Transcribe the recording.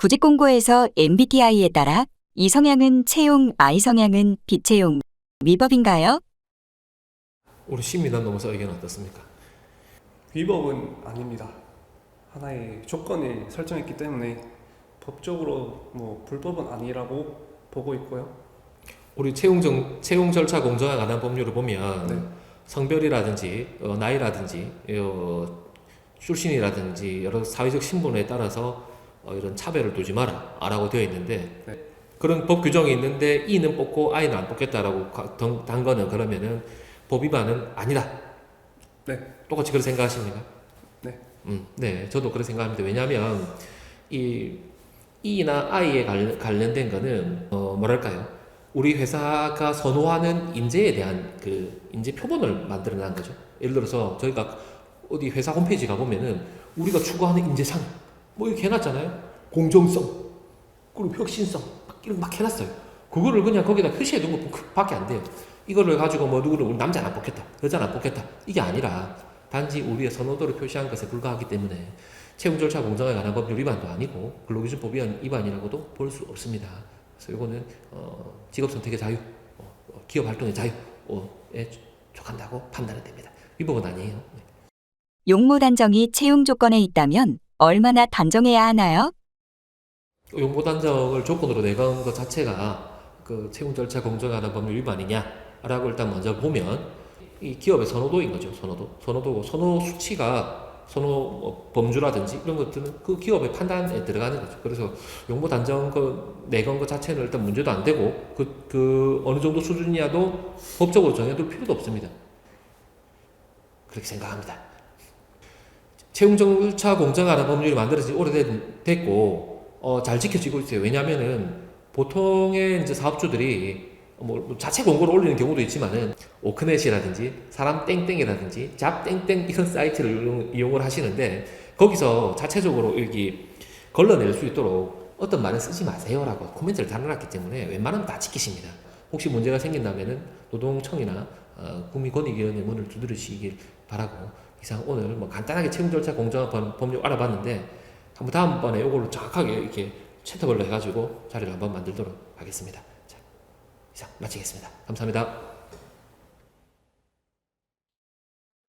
구직 공고에서 MBTI에 따라 이 성향은 채용, I 성향은 비채용, 위법인가요? 우리 신민단 노무사 의견 어떻습니까? 위법은 아닙니다. 하나의 조건을 설정했기 때문에 법적으로 뭐 불법은 아니라고 보고 있고요. 우리 채용 정, 채용 절차 공정에 관한 법률을 보면 네. 성별이라든지 어, 나이라든지 어, 출신이라든지 여러 사회적 신분에 따라서 어, 이런 차별을 두지 마라 라고 되어 있는데 네. 그런 법 규정이 있는데 E는 뽑고 I는 안 뽑겠다라고 단 거는 그러면은 법 위반은 아니다. 네. 똑같이 그렇게 생각하십니까? 네. 음, 네, 저도 그렇게 생각합니다. 왜냐하면 이 E나 I에 관- 관련된 거는 어, 뭐랄까요? 우리 회사가 선호하는 인재에 대한 그 인재 표본을 만들어 낸 거죠. 예를 들어서 저희가 어디 회사 홈페이지 가보면은 우리가 추구하는 인재상 뭐 이렇게 해놨잖아요. 공정성, 그리고 혁신성 막 이런 거막 해놨어요. 그거를 그냥 거기다 표시해둔 것밖에 안 돼요. 이거를 가지고 뭐 누구를 우리 남자는 안 뽑겠다, 여자는 안 뽑겠다 이게 아니라 단지 우리의 선호도를 표시한 것에 불과하기 때문에 채용 절차 공정에 관한 법률 위반도 아니고 근로기준법 위반 위반이라고도 볼 수 없습니다. 그래서 이거는 어, 직업 선택의 자유, 어, 어, 기업 활동의 자유에 촉한다고 판단이 됩니다. 위법은 아니에요. 네. 용모 단정이 채용 조건에 있다면 얼마나 단정해야 하나요? 용보 단정을 조건으로 내건 것 자체가 그 채용 절차 관한 법률 위반이냐라고 일단 먼저 보면 이 기업의 선호도인 거죠. 선호도. 선호도고 선호 수치가 선호 뭐 범주라든지 이런 것들은 그 기업의 판단에 들어가는 거죠. 그래서 용보 단정 그 내건 것 자체는 일단 문제도 안 되고 그, 그 어느 정도 수준이야도 법적으로 정해둘 필요도 없습니다. 그렇게 생각합니다. 채용 절차 공정하는 법률이 만들어진 지 오래됐고 어, 잘 지켜지고 있어요. 왜냐하면은 보통의 이제 사업주들이 뭐 자체 공고를 올리는 경우도 있지만은 오크넷이라든지 사람 땡땡이라든지 잡 땡땡 이런 사이트를 이용- 이용 을 하시는데 거기서 자체적으로 여기 걸러낼 수 있도록 어떤 말은 쓰지 마세요라고 코멘트를 달아놨기 때문에 웬만하면 다 지키십니다. 혹시 문제가 생긴다면은 노동청이나 어, 국민권익위원회 문을 두드리시길 바라고 이상 오늘 뭐 간단하게 채용 절차 공정한 법- 법률 알아봤는데 한번 다음번에 이걸로 정확하게 이렇게 채터별로 해가지고 자리를 한번 만들도록 하겠습니다. 자, 이상 마치겠습니다. 감사합니다.